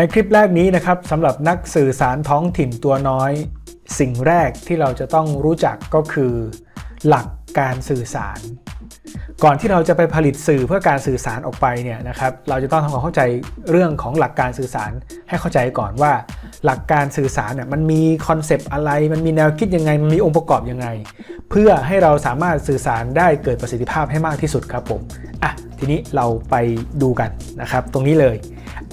ในคลิปแรกนี้นะครับสำหรับนักสื่อสารท้องถิ่นตัวน้อย สิ่งแรกที่เราจะต้องรู้จักก็คือ หลักการสื่อสาร ก่อนที่เราจะไปผลิตสื่อเพื่อการสื่อสารออกไปเนี่ยนะครับเราจะต้องทำความเข้าใจเรื่องของหลักการสื่อสารให้เข้าใจก่อนว่า หลักการสื่อสารเนี่ยมันมีคอนเซปต์อะไร มันมีแนวคิดยังไงมันมีองค์ประกอบยังไง เพื่อให้เราสามารถสื่อสารได้เกิดประสิทธิภาพให้มากที่สุดครับผมอะทีนี้เราไปดูกันนะครับตรงนี้เลย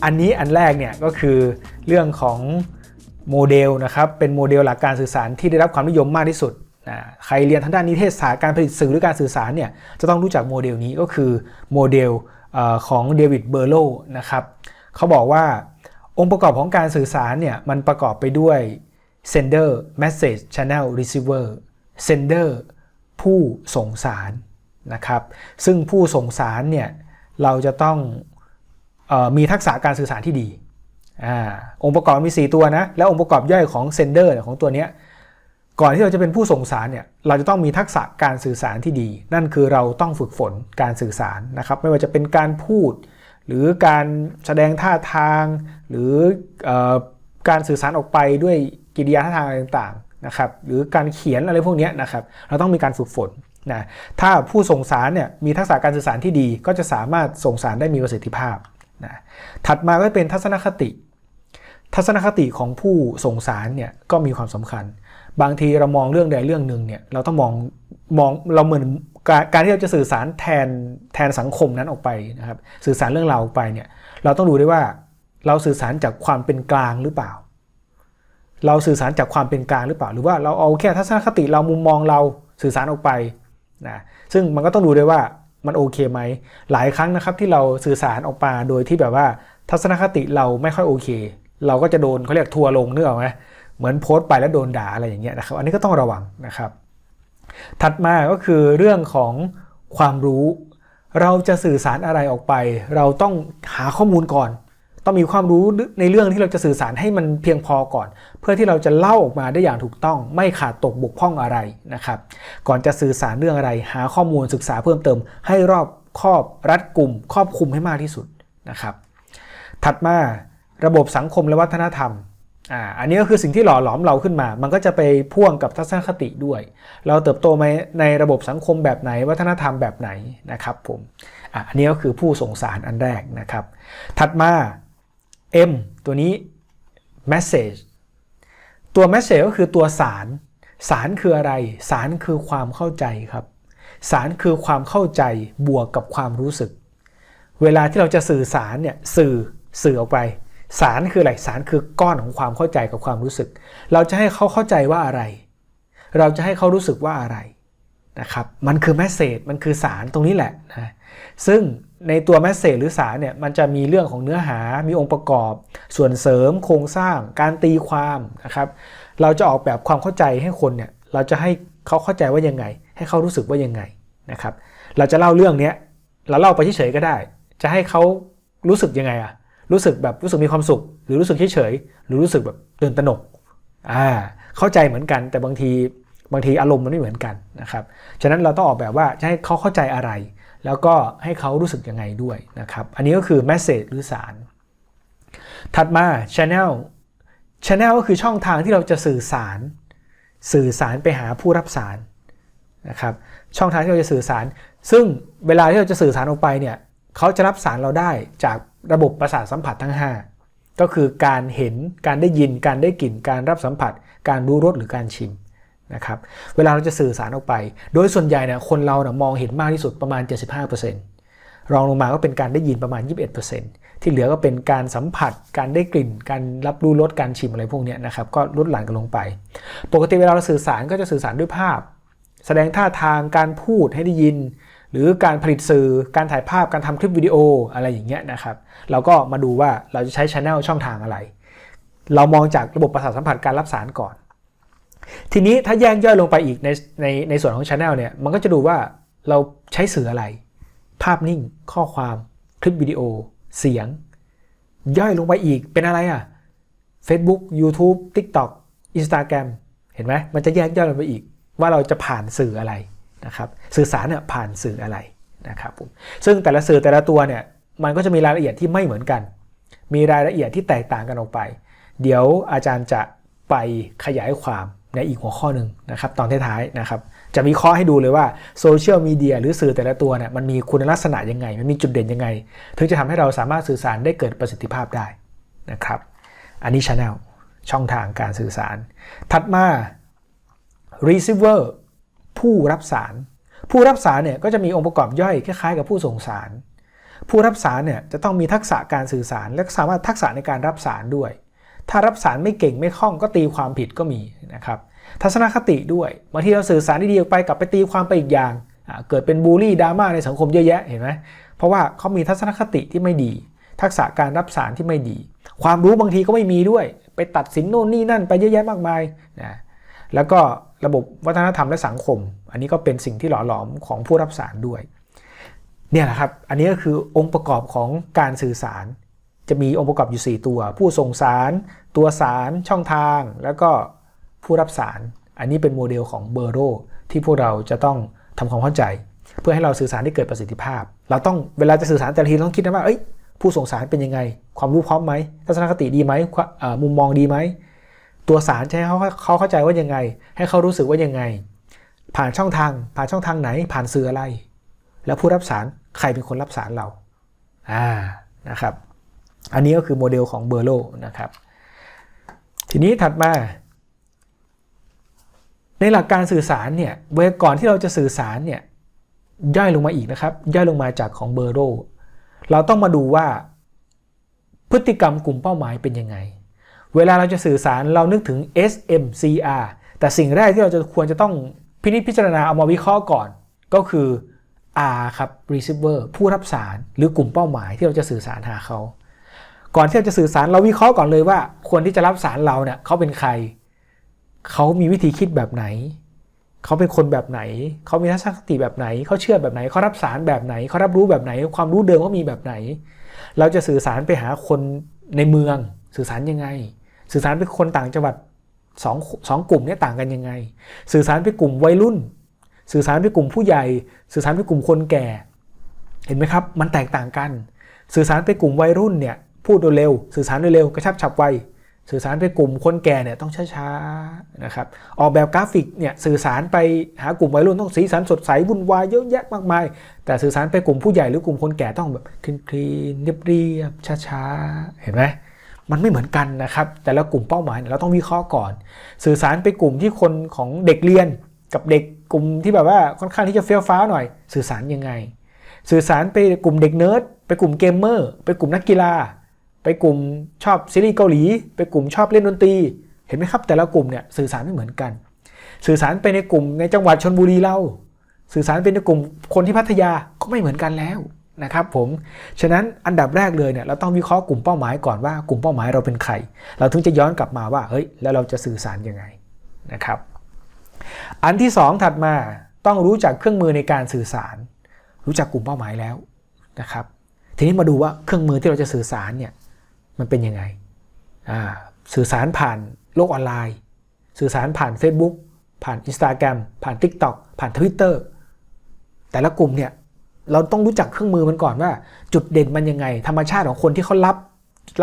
อันนี้อันแรกเนี่ยก็คือเรื่องของโมเดลนะครับเป็นโมเดลหลักการสื่อสารที่ได้รับความนิยมมากที่สุดนะใครเรียนทางด้านนิเทศศาสตร์การผลิตสื่อหรือการสื่อสารเนี่ยจะต้องรู้จักโมเดลนี้ก็คือโมเดลอของเดวิดเบอร์โลนะครับเขาบอกว่าองค์ประกอบของการสื่อสารเนี่ยมันประกอบไปด้วย sender message channel receiver sender ผู้ส่งสารนะครับซึ่งผู้ส่งสารเนี่ยเราจะต้อง มีทักษะการสื่อสารที่ดีอาองค์ประกอบมี 4 ตัวนะ แล้วองค์ประกอบย่อยของเซนเดอร์ของตัวนี้ก่อนที่เราจะเป็นผู้ส่งสารเนี่ยเราจะต้องมีทักษะการสื่อสารที่ดี นั่นคือเราต้องฝึกฝนการสื่อสารนะครับ ไม่ว่าจะเป็นการพูด หรือการแสดงท่าทาง หรืออการสื่อสารออกไปด้วยกิริยาท่าทางอะไรต่างๆนะครับ หรือการเขียนอะไรพวกนี้นะครับ เราต้องมีการฝึกฝนนะถ้าผู้ส่งสารเนี่ยมีทักษะการสื่อสารที่ดี ก็จะสามารถส่งสารได้มีประสิทธิภาพ นะถัดมาก็เป็นทัศนคติ ทัศนคติของผู้ส่งสารเนี่ยก็มีความสำคัญ บางทีเรามองเรื่องใดเรื่องหนึ่งเนี่ยเราต้องมองมองเราเหมือนการที่เราจะสื่อสารแทนแทนสังคมนั้นออกไปนะครับสื่อสารเรื่องราวออกไปเนี่ยเราต้องดูด้วยว่าเราสื่อสารจากความเป็นกลางหรือเปล่า เราสื่อสารจากความเป็นกลางหรือเปล่า หรือว่าเราเอาแค่ทัศนคติเรามุมมองเราสื่อสารออกไปนะซึ่งมันก็ต้องดูด้วยว่า มันโอเคไหม หลายครั้งนะครับที่เราสื่อสารออกมาโดยที่แบบว่า ทัศนคติเราไม่ค่อยโอเค เราก็จะโดนเขาเรียกทัวร์ลงเนื้อไหมเหมือนโพสต์ไปแล้วโดนด่าอะไรอย่างเงี้ยนะครับ อันนี้ก็ต้องระวังนะครับ ถัดมาก็คือเรื่องของความรู้ เราจะสื่อสารอะไรออกไป เราต้องหาข้อมูลก่อน ต้องมีความรู้ในเรื่องที่เราจะสื่อสารให้มันเพียงพอก่อน เพื่อที่เราจะเล่าออกมาได้อย่างถูกต้อง ไม่ขาดตกบกพร่องอะไรนะครับ ก่อนจะสื่อสารเรื่องอะไร หาข้อมูลศึกษาเพิ่มเติม ให้รอบครอบรัดกลุ่ม ครอบคลุมให้มากที่สุดนะครับ ถัดมาระบบสังคมและวัฒนธรรมอ่าอันนี้ก็คือสิ่งที่หล่อหลอมเราขึ้นมา มันก็จะไปพ่วงกับทัศนคติด้วย เราเติบโตมาในระบบสังคมแบบไหน วัฒนธรรมแบบไหนนะครับผมอะอันนี้ก็คือผู้ส่งสารอันแรกนะครับ ถัดมา M ตัวนี้ message ตัว message ก็คือตัวสาร สารคืออะไร สารคือความเข้าใจครับ สารคือความเข้าใจบวกกับความรู้สึก เวลาที่เราจะสื่อสารเนี่ยสื่อสื่อออกไป สารคืออะไร สารคือก้อนของความเข้าใจกับความรู้สึก เราจะให้เขาเข้าใจว่าอะไร เราจะให้เขารู้สึกว่าอะไรนะครับ มันคือแมสเซจมันคือสารตรงนี้แหละนะ ซึ่ง ในตัวแมสเซจหรือสารเนี่ยมันจะมีเรื่องของเนื้อหา มีองค์ประกอบ ส่วนเสริมโครงสร้าง การตีความนะครับ เราจะออกแบบความเข้าใจให้คนเนี่ยเราจะให้เขาเข้าใจว่ายังไง ให้เขารู้สึกว่ายังไงนะครับ เราจะเล่าเรื่องเนี้ยเราเล่าไปเฉยๆก็ได้ จะให้เขารู้สึกยังไงอะรู้สึกแบบรู้สึกมีความสุข หรือรู้สึกเฉยๆหรือรู้สึกแบบตื่นตระหนกอ่าเข้าใจเหมือนกัน แต่บางทีบางทีอารมณ์มันไม่เหมือนกันนะครับฉะนั้นเราต้องออกแบบว่าจะให้เขาเข้าใจอะไร แล้วก็ให้เขารู้สึกยังไงด้วยนะครับ อันนี้ก็คือ message หรือสาร ถัดมา channel channel ก็คือช่องทางที่เราจะสื่อสาร สื่อสารไปหาผู้รับสารนะครับ ช่องทางที่เราจะสื่อสาร ซึ่งเวลาที่เราจะสื่อสารออกไปเนี่ยเขาจะรับสารเราได้จากระบบประสาทสัมผัสทั้ง 5 ก็คือการเห็น การได้ยิน การได้กลิ่น การรับสัมผัส การรู้รสหรือการชิม นะครับเวลาเราจะสื่อสารออกไป โดยส่วนใหญ่เนี่ยคนเราเนี่ยมองเห็นมากที่สุดประมาณ 75%รองลงมาก็เป็นการได้ยินประมาณ 21%ที่เหลือก็เป็นการสัมผัส การได้กลิ่น การรับรู้รสการชิมอะไรพวกนี้นะครับก็ลดหลั่นกันลงไป ปกติเวลาเราสื่อสารก็จะสื่อสารด้วยภาพ แสดงท่าทางการพูดให้ได้ยิน หรือการผลิตสื่อการถ่ายภาพการทำคลิปวิดีโออะไรอย่างเงี้ยนะครับเราก็มาดูว่าเราจะใช้ช anel ช่องทางอะไร เรามองจากระบบประสาทสัมผัสการรับสารก่อน ทีนี้ถ้าแยกย่อยลงไปอีกในในในส่วนของช anel เนี่ยมันก็จะดูว่าเราใช้สื่ออะไร ภาพนิ่งข้อความคลิปวิดีโอ เสียง ย่อยลงไปอีกเป็นอะไรอะ Facebook YouTube TikTok Instagram เห็นไหมมันจะแยกย่อยลงไปอีก ว่าเราจะผ่านสื่ออะไรนะครับสื่อสารเนี่ยผ่านสื่ออะไรนะครับผมซึ่งแต่ละสื่อแต่ละตัวเนี่ยมันก็จะมีรายละเอียดที่ไม่เหมือนกัน มีรายละเอียดที่แตกต่างกันออกไป เดี๋ยวอาจารย์จะไปขยายความ ในอีกหัวข้อหนึ่งนะครับตอนท้ายๆนะครับจะมีข้อให้ดูเลยว่าโซเชียลมีเดียหรือสื่อแต่ละตัวเนี่ยมันมีคุณลักษณะยังไง มันมีจุดเด่นยังไง ถึงจะทำให้เราสามารถสื่อสารได้เกิดประสิทธิภาพได้นะครับ อันนี้ Channel ช่องทางการสื่อสาร ถัดมา receiver ผู้รับสาร ผู้รับสารเนี่ยก็จะมีองค์ประกอบย่อยคล้ายๆกับผู้ส่งสาร ผู้รับสารเนี่ยจะต้องมีทักษะการสื่อสารและสามารถทักษะในการรับสารด้วย ถ้ารับสารไม่เก่งไม่คล่องก็ตีความผิดก็มีนะครับทัศนคติด้วยบางทีเราสื่อสารดีๆออกไปกลับไปตีความไปอีกอย่าง เกิดเป็นบูลลี่ดราม่าในสังคมเยอะแยะเห็นไหมเพราะว่าเขามีทัศนคติที่ไม่ดี ทักษะการรับสารที่ไม่ดี ความรู้บางทีก็ไม่มีด้วย ไปตัดสินโน่นนี่นั่นไปเยอะแยะมากมายนะแล้วก็ระบบวัฒนธรรมและสังคม อันนี้ก็เป็นสิ่งที่หล่อหลอมของผู้รับสารด้วยเนี่ยแหละครับ อันนี้ก็คือองค์ประกอบของการสื่อสาร จะมีองค์ประกอบอยู่ 4 ตัว ผู้ส่งสาร ตัวสาร ช่องทาง แล้วก็ผู้รับสาร อันนี้เป็นโมเดลของเบอร์โรที่พวกเราจะต้องทำความเข้าใจ เพื่อให้เราสื่อสารได้เกิดประสิทธิภาพ เราต้องเวลาจะสื่อสารแต่ละทีต้องคิดนะว่าเอ้ยผู้ส่งสารเป็นยังไง ความรู้พร้อมไหมทัศนคติดีไหมมุมมองดีไหมตัวสารจะให้เขาเขาเข้าใจว่ายังไง ให้เขารู้สึกว่ายังไง ผ่านช่องทาง ผ่านช่องทางไหน ผ่านสื่ออะไร แล้วผู้รับสารใครเป็นคนรับสารเราอ่านะครับ อันนี้ก็คือโมเดลของเบอร์โลนะครับ ทีนี้ถัดมา ในหลักการสื่อสารเนี่ยเวก่อนที่เราจะสื่อสารเนี่ยย่อยลงมาอีกนะครับ ย่อยลงมาจากของเบอร์โลเราต้องมาดูว่าพฤติกรรมกลุ่มเป้าหมายเป็นยังไง เวลาเราจะสื่อสารเรานึกถึง SMCR แต่สิ่งแรกที่เราจะควรจะต้องพินิจพิจารณาเอามาวิเคราะห์ก่อน ก็คือ R ครับ receiver ผู้รับสารหรือกลุ่มเป้าหมายที่เราจะสื่อสารหาเขา ก่อนที่เราจะสื่อสารเราวิเคราะห์ก่อนเลยว่า คนที่จะรับสารเราเนี่ยเขาเป็นใคร เขามีวิธีคิดแบบไหน เขาเป็นคนแบบไหน เขามีทัศนคติแบบไหน เขาเชื่อแบบไหน เขารับสารแบบไหน เขารับรู้แบบไหน ความรู้เดิมเขามีแบบไหน เราจะสื่อสารไปหาคนในเมือง สื่อสารยังไง สื่อสารไปคนต่างจังหวัดสองสองกลุ่มนี้ต่างกันยังไง สื่อสารไปกลุ่มวัยรุ่น สื่อสารไปกลุ่มผู้ใหญ่ สื่อสารไปกลุ่มคนแก่ เห็นไหมครับ มันแตกต่างกัน สื่อสารไปกลุ่มวัยรุ่นเนี่ย พูดโดยเร็ว สื่อสารโดยเร็ว กระชับฉับไว สื่อสารไปกลุ่มคนแก่เนี่ยต้องช้าๆนะครับ ออกแบบกราฟิกเนี่ยสื่อสารไปหากลุ่มวัยรุ่นต้องสีสันสดใสวุ่นวายเยอะแยะมากมาย แต่สื่อสารไปกลุ่มผู้ใหญ่หรือกลุ่มคนแก่ต้องแบบคลีนๆเรียบๆช้าๆ เห็นไหมมันไม่เหมือนกันนะครับ แต่ละกลุ่มเป้าหมายเนี่ยเราต้องวิเคราะห์ก่อน สื่อสารไปกลุ่มที่คนของเด็กเรียนกับเด็กกลุ่มที่แบบว่าค่อนข้างที่จะเฟี้ยวฟ้าวหน่อย สื่อสารยังไง สื่อสารไปกลุ่มเด็กเนิร์ดไปกลุ่มเกมเมอร์ไปกลุ่มนักกีฬา ไปกลุ่มชอบซีรีส์เกาหลี ไปกลุ่มชอบเล่นดนตรี เห็นไหมครับ แต่ละกลุ่มเนี่ยสื่อสารไม่เหมือนกัน สื่อสารไปในกลุ่มในจังหวัดชนบุรีเรา สื่อสารไปในกลุ่มคนที่พัทยาก็ไม่เหมือนกันแล้วนะครับผม ฉะนั้นอันดับแรกเลยเนี่ยเราต้องวิเคราะห์กลุ่มเป้าหมายก่อนว่ากลุ่มเป้าหมายเราเป็นใคร เราถึงจะย้อนกลับมาว่าเฮ้ยแล้วเราจะสื่อสารยังไงนะครับ อันที่สองถัดมาต้องรู้จักเครื่องมือในการสื่อสาร รู้จักกลุ่มเป้าหมายแล้วนะครับ ทีนี้มาดูว่าเครื่องมือที่เราจะสื่อสารเนี่ย มันเป็นยังไงอ่าสื่อสารผ่านโลกออนไลน์ สื่อสารผ่าน Facebook ผ่าน Instagram ผ่าน TikTok ผ่าน Twitter แต่ละกลุ่มเนี่ยเราต้องรู้จักเครื่องมือมันก่อนว่า จุดเด่นมันยังไง ธรรมชาติของคนที่เขารับ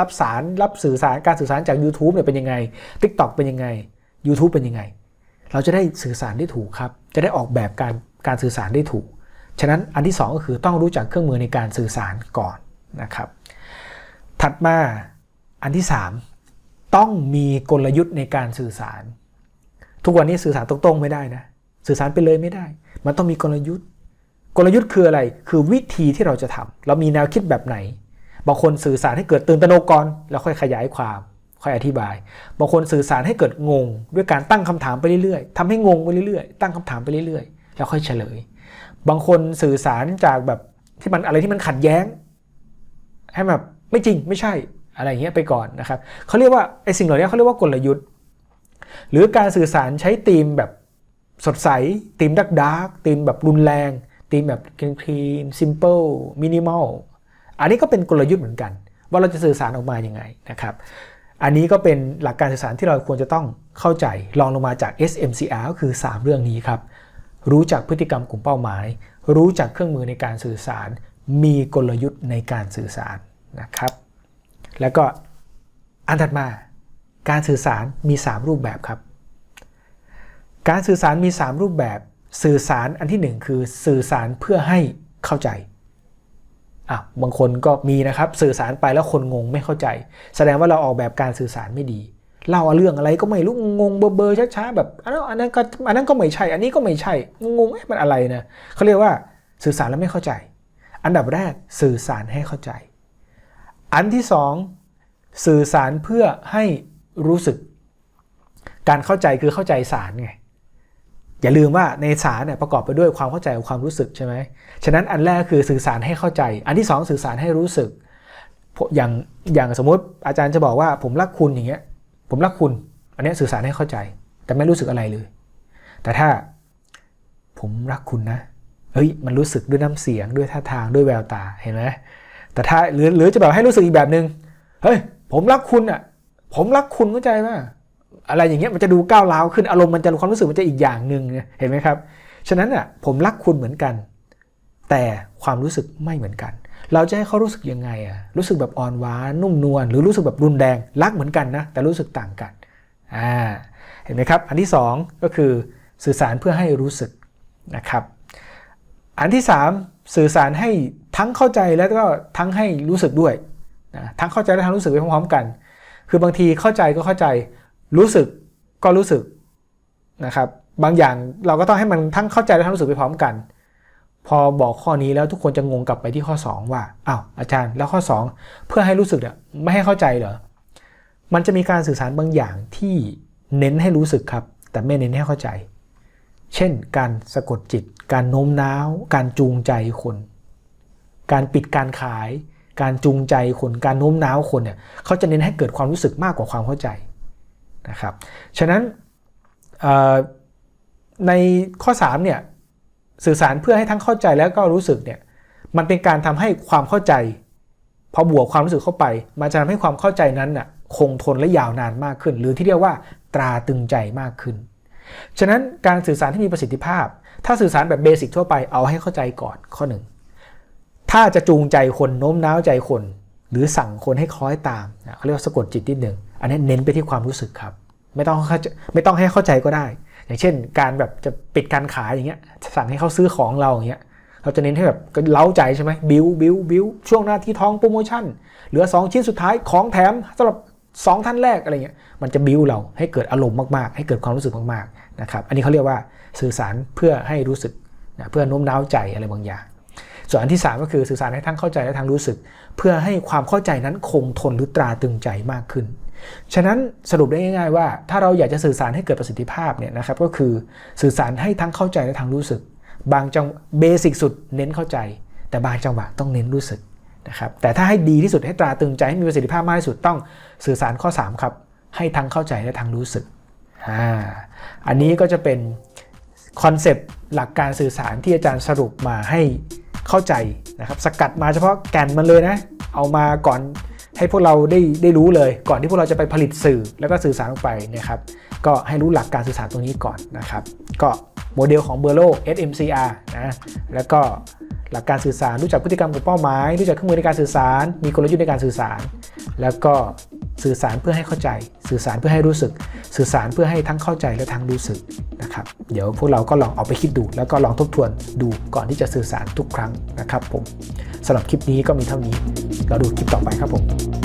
รับสารรับสื่อสารการสื่อสารจาก YouTube เนี่ยเป็นยังไง TikTok เป็นยังไง YouTube เป็นยังไง เราจะได้สื่อสารได้ถูกครับ จะได้ออกแบบการการสื่อสารได้ถูก ฉะนั้นอันที่ 2 ก็คือต้องรู้จักเครื่องมือในการสื่อสารก่อนนะครับ ถัดมาอันที่ 3 ต้องมีกลยุทธ์ในการสื่อสาร ทุกวันนี้สื่อสารตรงๆไม่ได้นะ สื่อสารไปเลยไม่ได้ มันต้องมีกลยุทธ์ กลยุทธ์คืออะไร คือวิธีที่เราจะทำเรามีแนวคิดแบบไหน บางคนสื่อสารให้เกิดตื่นตระหนกก่อนแล้วค่อยขยายความ ค่อยอธิบาย บางคนสื่อสารให้เกิดงง ด้วยการตั้งคำถามไปเรื่อยๆทำให้งงไปเรื่อยๆ ตั้งคำถามไปเรื่อยๆ แล้วค่อยเฉลย บางคนสื่อสารจากแบบที่มันอะไรที่มันขัดแย้งให้แบบ ไม่จริงไม่ใช่อะไรเงี้ยไปก่อนนะครับเขาเรียกว่าไอ้สิ่งเหล่านี้เขาเรียกว่ากลยุทธ์ หรือการสื่อสารใช้ธีมแบบสดใสธีมดักดักธีมแบบรุนแรงธีมแบบคลีนซิมเปิลมินิมอลอันนี้ก็เป็นกลยุทธ์เหมือนกัน ว่าเราจะสื่อสารออกมายังไงนะครับอันนี้ก็เป็นหลักการสื่อสารที่เราควรจะต้องเข้าใจลองลงมาจาก SMCR ก็คือ 3 เรื่องนี้ครับ รู้จักพฤติกรรมกลุ่มเป้าหมาย รู้จักเครื่องมือในการสื่อสาร มีกลยุทธ์ในการสื่อสาร นะครับ แล้วก็อันถัดมาการสื่อสารมี 3 รูปแบบครับ การสื่อสารมี 3 รูปแบบสื่อสารอันที่ 1 คือสื่อสารเพื่อให้เข้าใจอะบางคนก็มีนะครับสื่อสารไปแล้วคนงงไม่เข้าใจ แสดงว่าเราออกแบบการสื่อสารไม่ดีเล่าเรื่องอะไรก็ไม่รู้งงเบอร์เบอร์ช้าๆแบบอันนั้นอันนั้นก็อันนั้นก็ไม่ใช่ อันนี้ก็ไม่ใช่งงๆมันอะไรนะเขาเรียกว่าสื่อสารแล้วไม่เข้าใจ อันดับแรกสื่อสารให้เข้าใจ อันที่สองสื่อสารเพื่อให้รู้สึก การเข้าใจคือเข้าใจสารไงอย่าลืมว่าในสารเนี่ยประกอบไปด้วยความเข้าใจกับความรู้สึกใช่ไหมฉะนั้นอันแรกคือสื่อสารให้เข้าใจ อันที่สองสื่อสารให้รู้สึก อย่างอย่างสมมติอาจารย์จะบอกว่าผมรักคุณอย่างเงี้ย ผมรักคุณ อันนี้สื่อสารให้เข้าใจ แต่ไม่รู้สึกอะไรเลย แต่ถ้าผมรักคุณนะ เฮ้ยมันรู้สึกด้วยน้ำเสียงด้วยท่าทางด้วยแววตาเห็นไหม แต่ถ้าหรือหรือจะแบบให้รู้สึกอีกแบบหนึง่งเฮ้ยผมรักคุณอะ ผมรักคุณเข้าใจป่ะอะไรอย่างเงี้ยมันจะดูก้าวร้าวขึ้นอารมณ์มันจะความรู้สึกมันจะอีกอย่างหนึ่งเนี่ยเห็นไหมครับ ฉะนั้นอะผมรักคุณเหมือนกัน แต่ความรู้สึกไม่เหมือนกัน เราจะให้เขารู้สึกยังไงอะรู้สึกแบบอ่อนหวานนุ่มนวลหรือรู้สึกแบบรุนแรงรักเหมือนกันนะแต่รู้สึกต่างกันอ่าเห็นไหมครับ อันที่สองก็คือสื่อสารเพื่อให้รู้สึกนะครับ อันที่ 3 สื่อสารให้ ทั้งเข้าใจแล้วก็ทั้งให้รู้สึกด้วยนะทั้งเข้าใจและทั้งรู้สึกไปพร้อมๆกัน คือบางทีเข้าใจก็เข้าใจ รู้สึกก็รู้สึกนะครับ บางอย่างเราก็ต้องให้มันทั้งเข้าใจและทั้งรู้สึกไปพร้อมกัน พอบอกข้อนี้แล้วทุกคนจะงงกลับไปที่ข้อ 2 ว่าอ้าวอาจารย์แล้วข้อ 2 เพื่อให้รู้สึกเนี่ยไม่ให้เข้าใจเหรอมันจะมีการสื่อสารบางอย่างที่เน้นให้รู้สึกครับ แต่ไม่เน้นให้เข้าใจ เช่น การสะกดจิต การโน้มน้าว การจูงใจคน การปิดการขาย การจูงใจคนการโน้มน้าวคนเนี่ยเขาจะเน้นให้เกิดความรู้สึกมากกว่าความเข้าใจนะครับฉะนั้นในข้อ3เนี่ยสื่อสารเพื่อให้ทั้งเข้าใจแล้วก็รู้สึกเนี่ยมันเป็นการทำให้ความเข้าใจพอบวกความรู้สึกเข้าไป มันจะทำให้ความเข้าใจนั้นน่ะคงทนและยาวนานมากขึ้น หรือที่เรียกว่าตราตึงใจมากขึ้น ฉะนั้นการสื่อสารที่มีประสิทธิภาพ ถ้าสื่อสารแบบเบสิกทั่วไปเอาให้เข้าใจก่อนข้อหนึ่ง ถ้าจะจูงใจคนโน้มน้าวใจคน หรือสั่งคนให้คล้อยตามเขาเรียกว่าสะกดจิตนิดหนึ่งอันนี้เน้นไปที่ความรู้สึกครับ ไม่ต้องไม่ต้องให้เข้าใจก็ได้ อย่างเช่น การแบบจะปิดการขายอย่างเงี้ยสั่งให้เขาซื้อของเราอย่างเงี้ยเราจะเน้นให้แบบเล้าใจใช่ไหมบิวบิวบิวช่วงหน้าที่ท้องโปรโมชั่นเหลือ 2 ชิ้นสุดท้ายของแถมสำหรับ 2 ท่านแรกอะไรเงี้ยมันจะบิวเราให้เกิดอารมณ์มากๆ ให้เกิดความรู้สึกมากๆนะครับอันนี้เขาเรียกว่าสื่อสารเพื่อให้รู้สึกนะเพื่อโน้มน้าวใจอะไรบางอย่าง ส่วนอันที่ 3 ก็คือสื่อสารให้ทั้งเข้าใจและทั้งรู้สึก เพื่อให้ความเข้าใจนั้นคงทนหรือตราตึงใจมากขึ้น ฉะนั้นสรุปได้ง่าย ๆ ว่า ถ้าเราอยากจะสื่อสารให้เกิดประสิทธิภาพเนี่ยนะครับก็คือสื่อสารให้ทั้งเข้าใจและทั้งรู้สึก บางจังเบสิกสุดเน้นเข้าใจ แต่บางจังหวะต้องเน้นรู้สึกนะครับแต่ถ้าให้ดีที่สุดให้ตราตึงใจให้มีประสิทธิภาพมากที่สุดต้องสื่อสารข้อ 3 ครับ ให้ทั้งเข้าใจและทั้งรู้สึกอ่าอันนี้ก็จะเป็นคอนเซปต์หลักการสื่อสารที่อาจารย์สรุปมาให้ เข้าใจนะครับสกัดมาเฉพาะแก่นมันเลยนะ เอามาก่อนให้พวกเราได้ได้รู้เลย ก่อนที่พวกเราจะไปผลิตสื่อแล้วก็สื่อสารออกไปนะครับ ก็ให้รู้หลักการสื่อสารตรงนี้ก่อนนะครับ ก็โมเดลของเบอร์โล SMCR นะแล้วก็หลักการสื่อสารรู้จักพฤติกรรมกับเป้าหมาย รู้จักเครื่องมือในการสื่อสาร มีกลยุทธ์ในการสื่อสาร แล้วก็สื่อสารเพื่อให้เข้าใจ สื่อสารเพื่อให้รู้สึก สื่อสารเพื่อให้ทั้งเข้าใจและทั้งรู้สึก นะครับ เดี๋ยวพวกเราก็ลองเอาไปคิดดู แล้วก็ลองทบทวนดูก่อนที่จะสื่อสารทุกครั้งนะครับผมสำหรับคลิปนี้ก็มีเท่านี้ เราดูคลิปต่อไปครับผม